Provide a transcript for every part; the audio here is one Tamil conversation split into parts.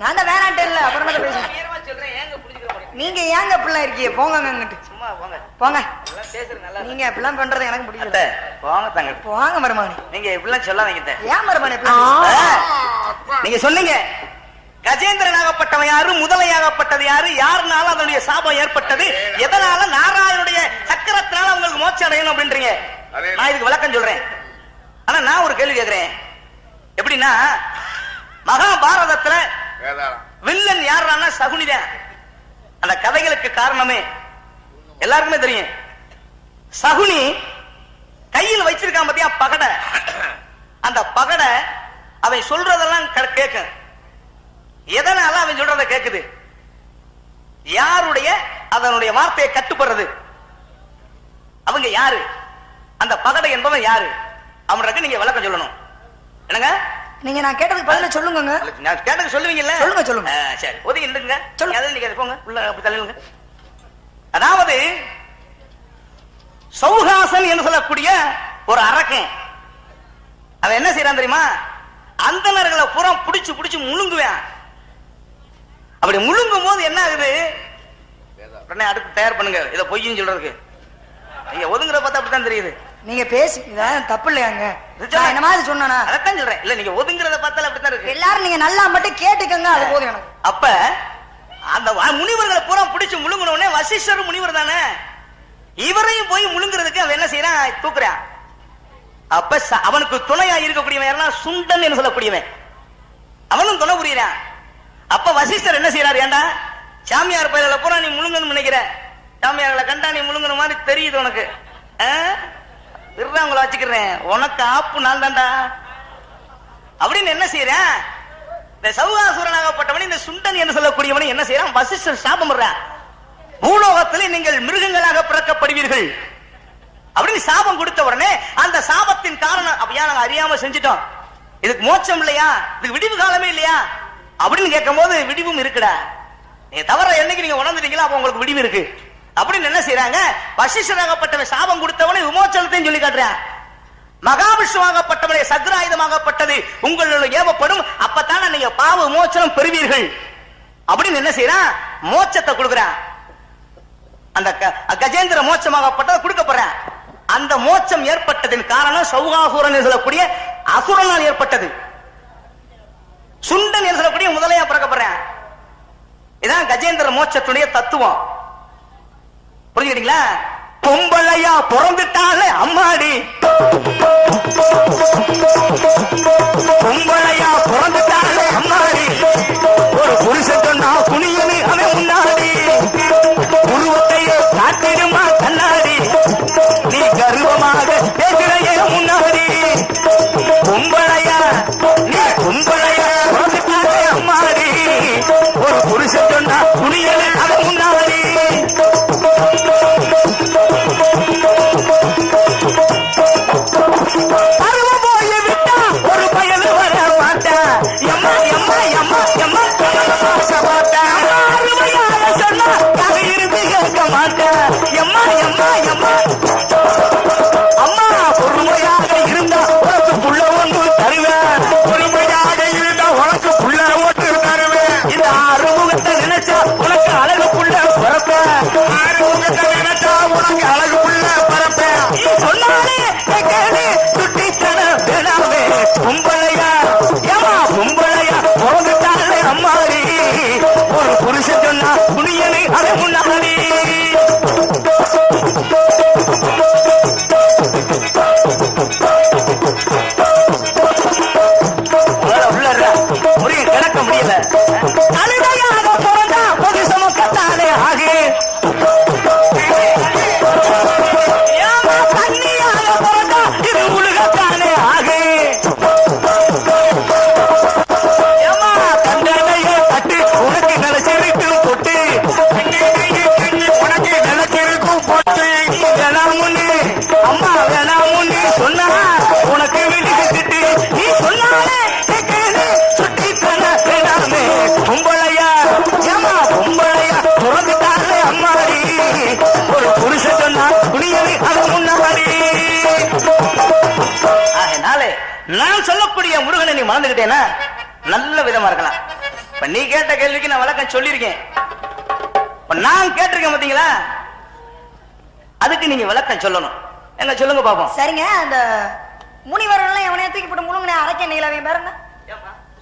நான் தான் வேணான்ட்டு இல்ல அப்புறமா பேசுறேன். நீங்க ஏங்க அப்படிலாம் இருக்கீங்க? போங்க அங்கிட்டு சும்மா போங்க. போங்க. எல்லாம் பேசுறது நல்லா நீங்க அப்படிலாம் பண்றது எனக்கு பிடிக்கல போங்க தங்க. போங்க மருமானி நீங்க இப்படிலாம் சொல்லாதீங்க. ஏன் மருமானி நீங்க சொன்னீங்க கஜேந்திரனாகப்பட்டவன் யாரு? முதலையாகப்பட்டது யாரு? யாருனால அதனுடைய சாபம் ஏற்பட்டது? எதனால நாராயணுடைய சக்கரத்தினால அவங்களுக்கு மோட்சம் அடையணும் அப்படின்றீங்க. நான் இதுக்கு விளக்கம் சொல்றேன். ஆனா நான் ஒரு கேள்வி கேக்குறேன். எப்படின்னா மகாபாரதத்துல வில்லன் யாருன்னா சகுனிதான் அந்த கதைகளுக்கு காரணமே எல்லாருக்குமே தெரியும். சகுனி கையில் வச்சிருக்கான் பாத்தியா? பகடை. அந்த பகடை அவன் சொல்றதெல்லாம் கேட்கும் எதனால அவன் சொல்றத கேக்குது? யாருடைய அதனுடைய வார்த்தையை கட்டுப்படுறது? அவங்க யாரு? அந்த பகடை என்பவன் யாரு? அவனுக்கு நீங்க விளக்கம் சொல்லணும். என்னங்க? நீங்க நான் கேட்டதுக்கு பதில சொல்லுங்க நான் கேட்டது சொல்லுவீங்கல்ல? சொல்லுங்க, சொல்லுங்க. சரி. ஒதுங்கி நின்றுங்க சொல்லுங்க. சொல்லுங்க நீங்க போங்க. உள்ள அப்படி தள்ளுங்க. அதாவது சௌகாசன் என்று சொல்லக்கூடிய ஒரு அரக்கன். அவன் என்ன செய்யறான் தெரியுமா? அந்தணர்களை புறம் புடிச்சு புடிச்சு முழுங்குவேன். அப்படி முழுங்கும் போது என்ன ஆகுது உடனே அடுத்து தயார் பண்ணுங்க. இதை பொய்யும் சொல்றதுக்கு. நீங்க ஒதுங்குற பார்த்தா அப்படித்தான் தெரியுது. நீங்க பேசி தப்பு இல்லையாங்க. இது நான் சொல்றேன். என்ன மாதிரி சொன்னா அதைத்தான் சொல்றேன். இல்ல நீங்க ஒதுங்குறத பார்த்தாலும் அப்படித்தான் இருக்கு. எல்லாரும் நீங்க நல்லா மட்டும் கேட்டுக்கங்க அது போதும் எனக்கு. அப்ப அந்த முனிவர்களை பூரா பிடிச்சு முழுங்கின உடனே வசிஷ்டர் முனிவர் தானே? இவரையும் போய் முழுங்குறதுக்கு அவன் என்ன செய்யறான்? தூக்குறான். அப்ப அவனுக்கு துணையா இருக்கக்கூடியவன் யாருன்னா சுண்டன் என்று சொல்லக்கூடியவன்? அவனும் துணை புரியறான். அப்ப வசிஷ்டர் என்ன செய்யறாரு ஏண்டா? சாமியார் பயில பூரா நீ முழுங்கணும் நினைக்கிற. சாமியார்களை கண்டா நீ முழுங்குற மாதிரி தெரியுது உனக்கு. ஆ? உங்களை வச்சுக்கிறேன். உனக்கு ஆப்பு நான் தான்டா அப்படின்னு என்ன செய்யறேன்? இந்த சௌகாசுரனாகப்பட்டவன் இந்த சுண்டன் என்று சொல்லக்கூடியவன் என்ன செய்யறான்? வசிஷ்டர் சாபம் விடுறான் பூலோகத்தில் நீங்கள் மிருகங்களாக பிறக்கப்படுவீர்கள். அப்படின்னு சாபம் கொடுத்த உடனே அந்த சாபத்தின் காரணம் அப்படியா நாங்க அறியாம செஞ்சிட்டோம்? இதுக்கு மோட்சம் இல்லையா? இதுக்கு விடிவு காலமே இல்லையா? அப்படின்னு கேட்கும் போது விடிவும் இருக்குடா. நீங்க தவற என்னைக்கு நீங்க உணர்ந்துட்டீங்களோ அப்ப உங்களுக்கு விடிவு இருக்கு. அப்படின்னு என்ன செய்யறாங்க வசிஷ்டராகப்பட்டவன் சாபம் கொடுத்தவனை விமோச்சனத்தையும் சொல்லி காட்டுறான் மகாவிஷ்ணுவாகப்பட்டவனை சத்ராயுதமாகப்பட்டது உங்களுடைய ஏவப்படும். அப்பத்தான நீங்க பாவ விமோச்சனம் பெறுவீர்கள். அப்படின்னு என்ன செய்யறான் மோட்சத்தை கொடுக்குறான் அந்த க- கஜேந்திர மோட்சமாகப்பட்டது கொடுக்கப்படுறேன் அந்த மோட்சம் ஏற்பட்டதின் காரணம் சௌகாசுரன் சொல்லக்கூடிய அசுரனால் ஏற்பட்டது. சுண்டன் என்று சொல்லக்கூடிய முதலையா பிறக்கப்படுறேன். இதான் கஜேந்திர மோட்சத்துடைய தத்துவம். புரிஞ்சுக்கிட்டீங்களா? பொம்பளையா பிறந்துட்டாலே அம்மாடி. பொம்பளையா பிறந்துட்டாலே அம்மாடி. ஒரு புருஷன் சொன்னா குனியனு அவன் முன்னாடி. நீ மறந்துகிட்டேன்னா நல்ல விதமா இருக்கலாம். இப்ப நீ கேட்ட கேள்விக்கு நான் விளக்கம் சொல்லியிருக்கேன். இப்ப நான் கேட்டிருக்கேன் பாத்தீங்களா? அதுக்கு நீங்க விளக்கம் சொல்லணும். எங்க சொல்லுங்க பாப்போம். சரிங்க அந்த முனிவர்கள் எவனைய தூக்கி போட்டு முழுங்கின அரைக்க நீலவையும் பேர் என்ன?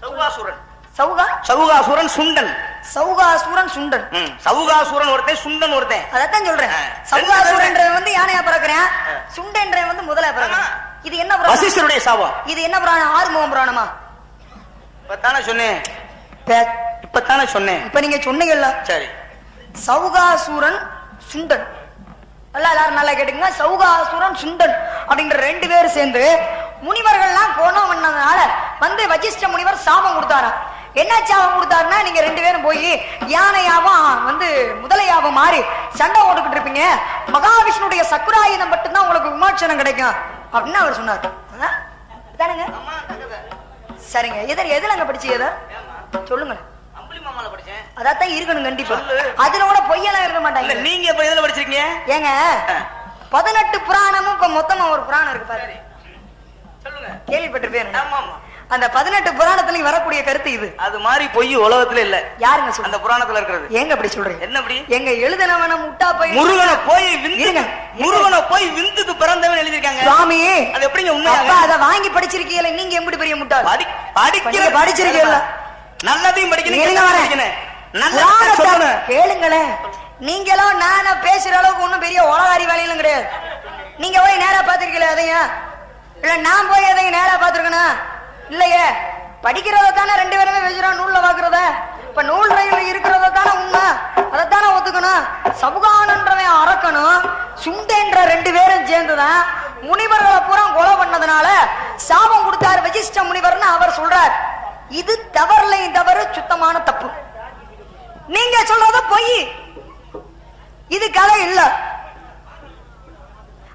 சௌகாசுரன். சவுகா சௌகாசுரன் சுண்டன். சவுகாசூரன் சுண்டன். சௌகாசுரன் ஒருத்தன் சுண்டன் ஒருத்தன். அதத்தான் சொல்றேன். ஆ. சவுகாசூரன்றவன் வந்து யானையா பிறக்கிறேன்? சுண்டன்றவன் வந்து பிறக்கிறேன்? ஆமா. இது என்ன வசிஷ்டருடைய சாபம் இது என்ன புராணம்? ஆறுமுகம் புராணமா? இப்பத்தானே சொன்னேன் இப்பத்தானே சொன்னேன் இப்ப நீங்க சொன்னீங்கல்ல. சரி. சவுகாசூரன் சுண்டன். நல்லா எல்லாரும் நல்லா கேட்டுங்க சவுகாசூரன் சுண்டன் அப்படின்ற ரெண்டு பேரும் சேர்ந்து முனிவர்கள்லாம் கோணம் பண்ணதுனால வந்து வசிஷ்ட முனிவர் சாபம் கொடுத்தாராம் என்ன சாபம் கொடுத்தாருன்னா நீங்க ரெண்டு பேரும் போய் யானையாவும் வந்து முதலையாவும் மாறி சண்டை ஓட்டுக்கிட்டு இருப்பீங்க. மகாவிஷ்ணுடைய சக்குராயுதம் மட்டும்தான் உங்களுக்கு விமோச்சனம் கிடைக்கும். அப்படின்னு அவர் சொன்னார்? தானுங்க சரிங்க. எதிர எதுலங்க படிச்சு எதை? படிச்சேன். அதான் இருக்கணும் கண்டிப்பா. அதுல கூட பொய்யெல்லாம் இருக்க மாட்டாங்க. நீங்க இப்ப எதுல படிச்சிருக்கீங்க? ஏங்க. பதினெட்டு புராணமும் இப்ப மொத்தமா ஒரு புராணம் இருக்கு பாரு. சொல்லுங்க. கேள்விப்பட்டிருப்பேன் ஆமா ஆமா அந்த பதினெட்டு புராணத்துலயும் வரக்கூடிய கருத்து இது. அது மாதிரி பொய் உலகத்துல இல்ல. யாருங்க சொல்லுங்க அந்த புராணத்துல இருக்கிறது. ஏங்க அப்படி சொல்றீங்க? என்ன அப்படி? எங்க எழுதினவன முட்டா போய் முருகனை போய் விந்து இருங்க. முருகனை போய் விந்துக்கு பிறந்தவன் எழுதிருக்காங்க சுவாமி அது எப்படிங்க உண்மையாக? அத வாங்கி படிச்சிருக்கீங்களா நீங்க எப்படி பெரிய முட்டாள் படி படிக்கிற படிச்சிருக்கீங்களா? நல்லதையும் படிக்கணும் சொல்லணும். கேளுங்களேன் நீங்களும் நானா பேசுற அளவுக்கு ஒண்ணும் பெரிய உலகாரி வேலையிலும் கிடையாது. நீங்க போய் நேரா பாத்திருக்கீங்களா அதையும் இல்ல நான் போய் எதையும் நேரா பாத்திருக்கணும் இல்லையே. படிக்கிறத தானே ரெண்டு பேருமே பேசுறோம் நூல்ல பாக்குறத? இப்ப நூல் ரயில் இருக்கிறத தானே உண்மை. அதைத்தானே ஒத்துக்கணும். சபுகானன்றவன் அறக்கணும் சுண்டேன்ற ரெண்டு பேரும் சேர்ந்துதான் முனிவர்களை பூரா கொலை பண்ணதுனால சாபம் கொடுத்தாரு வசிஷ்ட முனிவர்னு அவர் சொல்றார். இது தவறுலையும் தவறு சுத்தமான தப்பு. நீங்க சொல்றது பொய். இது கதை இல்ல.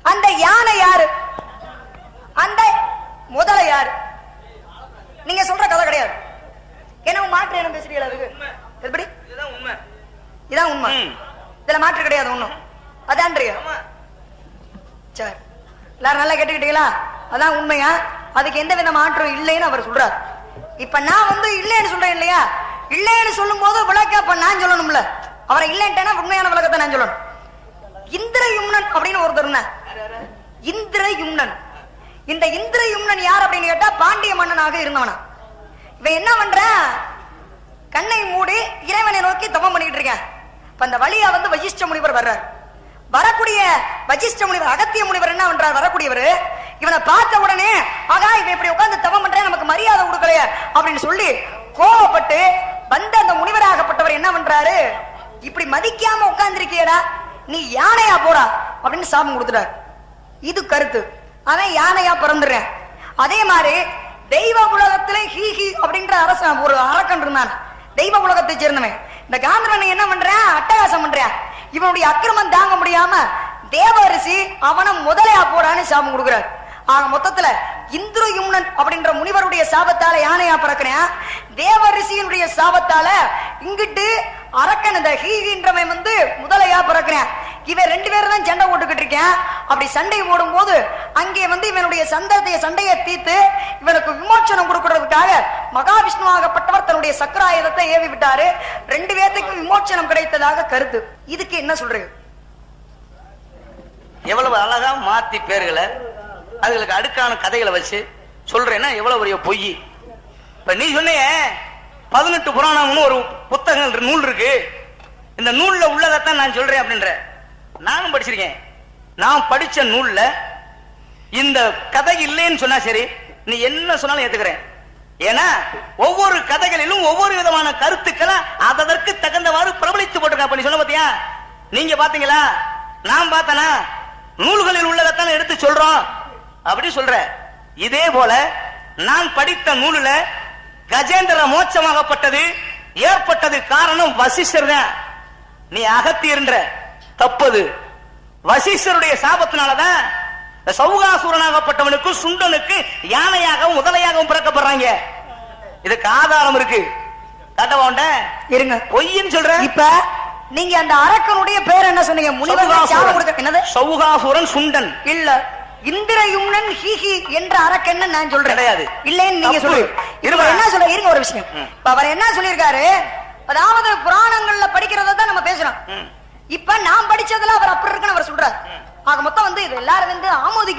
அந்த யானை யாரு? அந்த முதலை யாரு? நீங்க சொல்ற கதை கிடையாது. என்ன மாற்று என்ன பேசுறீங்களா அதுக்கு எப்படி இதுதான் உண்மை. இதான் உண்மை. இதுல மாற்று கிடையாது ஒண்ணும். அதான்றியா ஆமா. சரி. எல்லாரும் நல்லா கேட்டுக்கிட்டீங்களா? அதான் உண்மையா? அதுக்கு எந்த வித மாற்றம் இல்லைன்னு அவர் சொல்றார். இப்ப நான் வந்து இல்லைன்னு சொல்றேன் இல்லையா? இல்லைன்னு சொல்லும் போது விளக்க அப்ப நான் சொல்லணும்ல. அவரை இல்லைன்ட்டேன்னா உண்மையான விளக்கத்தை நான் சொல்லணும். இந்திர யும்னன் அப்படின்னு ஒருத்தர் இந்திர யும்னன் இந்த இந்திர யும்னன் யார் அப்படின்னு கேட்டா பாண்டிய மன்னனாக இருந்தவனா. இவன் என்ன பண்ற? கண்ணை மூடி இறைவனை நோக்கி தவம் பண்ணிட்டு இருக்கேன் இப்ப அந்த வழியா வந்து வசிஷ்ட முனிவர் வர்றார். வரக்கூடிய வசிஷ்ட முனிவர் அகத்திய முனிவர் என்ன பண்றார்? வரக்கூடியவர் இவனை பார்த்த உடனே ஆகா இவன் இப்படி உட்காந்து தவம் பண்றேன் நமக்கு மரியாதை கொடுக்கலையே அப்படின்னு சொல்லி கோவப்பட்டு வந்த அந்த முனிவராகப்பட்டவர் என்ன பண்றாரு? இப்படி மதிக்காம உட்கார்ந்திருக்கியடா நீ யானையா போடா அப்படின்னு சாபம் கொடுத்துட்டார். இது கருத்து. அவன் யானையா பிறந்துடுறேன். அதே மாதிரி தெய்வ உலகத்திலே ஹீ ஹி அப்படின்ற அரசன் ஒரு அரக்கன் இருந்தான். தெய்வ உலகத்தை சேர்ந்தவன். இந்த காந்தவன் என்ன பண்றேன் அட்டகாசம் பண்றேன் இவனுடைய அக்கிரமம் தாங்க முடியாம தேவரிசி அவனை முதலையா போடான்னு சாபம் கொடுக்குறார். ஆக மொத்தத்துல இந்திர யும்னன் அப்படின்ற முனிவருடைய சாபத்தால யானையா பிறக்கிறேன் தேவரிசியினுடைய சாபத்தால இங்கிட்டு அரக்கன் இந்த ஹீகின்றவன் வந்து முதலையா பிறக்கிறேன் இவன் ரெண்டு பேரும் தான் சண்டை போட்டுக்கிட்டு இருக்கேன். அப்படி சண்டை போடும் போது அங்கே வந்து இவனுடைய சந்ததிய சண்டையை தீர்த்து இவனுக்கு விமோச்சனம் கொடுக்கறதுக்காக மகாவிஷ்ணுவாகப்பட்டவர் தன்னுடைய சக்கராயுதத்தை ஏவி விட்டாரு. ரெண்டு பேர்த்துக்கும் விமோச்சனம் கிடைத்ததாக கருத்து. இதுக்கு என்ன சொல்றது? எவ்வளவு அழகா மாத்தி பேர்களை அதுகளுக்கு அடுக்கான கதைகளை வச்சு சொல்றேன்னா எவ்வளவு பெரிய பொய். இப்ப நீ சொன்னிய பதினெட்டு புராணம்னு ஒரு புத்தகம் நூல் இருக்கு. இந்த நூல்ல உள்ளதைத்தான் நான் சொல்றேன் அப்படின்ற. நானும் படிச்சிருக்கேன். நான் படிச்ச நூல்ல இந்த கதை இல்லைன்னு சொன்னா சரி நீ என்ன சொன்னாலும் ஏத்துக்கிறேன். ஏன்னா ஒவ்வொரு கதைகளிலும் ஒவ்வொரு விதமான கருத்துக்களை அதற்கு தகுந்தவாறு பிரபலித்து போட்டிருக்கா அப்ப சொன்ன பாத்தியா? நீங்க பாத்தீங்களா? நான் பார்த்தனா நூல்களில் உள்ளதைத்தான் எடுத்து சொல்றோம் அப்படி சொல்ற. இதே போல நான் படித்த நூலுல கஜேந்திர மோட்சமாகப்பட்டது ஏற்பட்டது காரணம் வசிஷ்டர் தான். நீ அகத்தியன்ற தப்பது. வசிஷ்டருடைய சாபத்தினாலதான் சௌகாசுரனாகப்பட்டவனுக்கு சுண்டனுக்கு யானையாகவும் முதலையாகவும் பிறக்கப்படுறாங்க. இதுக்கு ஆதாரம் இருக்கு. காட்டவாண்ட இருங்க. பொய்ன்னு சொல்ற? இப்ப நீங்க அந்த அரக்கனுடைய பேர் என்ன சொன்னீங்க? முனிவர் என்னது? சௌகாசுரன் சுண்டன். இல்ல. இந்திரயும்னன் ஹிஹி என்ற அரக்கன்னு நான் சொல்றேன்? கிடையாது. இல்லைன்னு நீங்க. சொல்லு என்ன சொல்ல இருங்க ஒரு விஷயம். அவர் என்ன சொல்லியிருக்காரு? அதாவது புராணங்கள்ல படிக்கிறத தான் நம்ம பேசுறோம் ம். இப்ப நான் படிச்சதுல அவர் அப்படி இருக்குன்னு அவர் சொல்றாரு ஆக மொத்தம் வந்து இது எல்லாரும்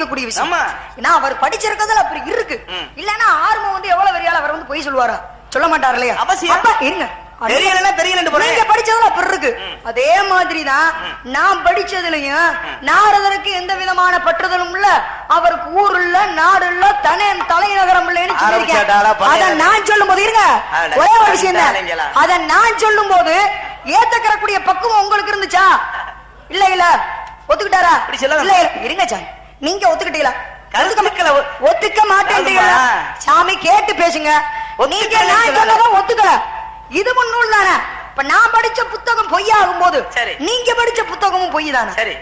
வந்து ஆமோதிக்கக்கூடிய விஷயம். ஏன்னா அவர் படிச்சிருக்கிறதுல அப்படி இருக்கு. இல்லன்னா ஆர்வம் வந்து எவ்வளவு பெரியால அவர் வந்து பொய் சொல்லுவாரா? சொல்ல மாட்டார் இல்லையா. அப்ப இருங்க. தெரியலன்னா தெரியலன்னு போறேன். நீங்க படிச்சதுல அப்படி இருக்கு. அதே மாதிரிதான் நான் படிச்சதுலயும் நாரதருக்கு எந்த விதமான பற்றுதலும் இல்ல. அவருக்கு ஊர் இல்ல நாடு இல்ல தனி தலைநகரம் இல்லைன்னு சொல்லியிருக்கேன். அத நான் சொல்லும் போது இருங்க ஒரே ஒரு விஷயம் தான். அத நான் சொல்லும் போது ஏத்துக்கறக்கூடிய பக்குவம் உங்களுக்கு இருந்துச்சா? இல்ல இல்ல. ஒத்துக்கிட்டாரா? இல்ல. இருங்க சாமி. நீங்க ஒத்துக்கிட்டீங்களா? கருத்துக்களை ஒ- ஒத்துக்க மாட்டேன்றீங்களா. சாமி கேட்டு பேசுங்க. நீங்க நான் சொல்லல. சொன்னதை ஒத்துக்கல. இது நூல் தானே? இப்ப நான் படிச்ச புத்தகம் பொய்யாகும் போது. நீங்க படிச்ச புத்தகமும் பொய் தானே? சரி.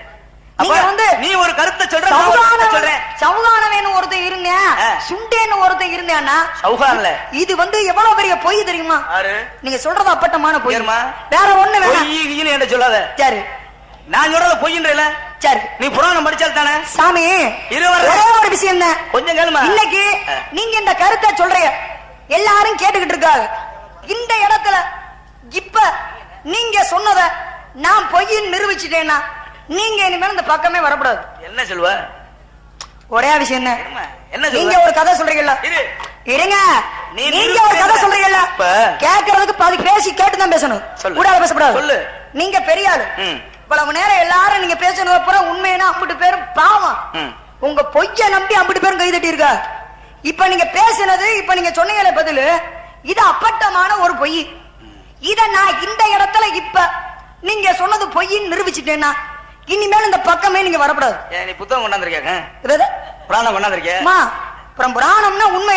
நீ ஒரு கருத்தை சொல்ற கருத்தை சொல்றேன். சவுகானவன் ஒருத்தன் ஆ. சுண்டேன்னு ஒருத்தன் இருந்தான்னா சௌகான்ல. இது வந்து எவ்வளவு பெரிய பொய் தெரியுமா? நீங்க சொல்றது அப்பட்டமான பொய்? வேற ஒண்ணு வேணாம். என்ன சொல்லாத. சரி. நான் சொல்றத பொய்ன்றல சரி. நீ புராணம் படிச்சால் தானே? சாமி ஒரே ஒரு விஷயம் தான் கொஞ்சம் கேளுமா. இன்னைக்கு. நீங்க இந்த கருத்தை சொல்றீங்க. எல்லாரும் கேட்டுக்கிட்டு இருக்காங்க. இந்த இடத்துல இப்ப நீங்க சொன்னத நான் பொய்ன்னு நிரூபிச்சிட்டேன்னா நீங்க இனிமேல் இந்த பக்கமே வரக்கூடாது. என்ன சொல்லுவ ஒரே விஷயம் இருமா, என்ன நீங்க ஒரு கதை சொல்றீங்கல்ல. இரு. இருங்க. நீங்க ஒரு கதை. சொல்றீங்கல்ல. கேக்குறதுக்கு பாதி பேசி கேட்டு தான் பேசணும். கூடாத பேசக்கூடாது. சொல்லு. நீங்க பெரிய ஆளு. இவ்வளவு நேரம் எல்லாரும் நீங்க பேசுனது அப்புறம் உண்மையினா அம்பிட்டு பேரும் பாவம். உங்க பொய்ய நம்பி அம்பிட்டு பேரும் கை தட்டி இருக்கா இப்ப நீங்க பேசினது இப்ப நீங்க சொன்னீங்களே பதிலு இது அப்பட்டமான ஒரு பொய். இத நான் இந்த இடத்துல இப்ப நீங்க சொன்னது பொய்ன்னு நிரூபிச்சிட்டேன்னா இனிமேல் இந்த பக்கமே நீங்க வரக்கூடாது நீ புத்தகம் கொண்டாந்துருக்கியாங்க இது- புராணம் அப்புறம் புராணம்னா உண்மை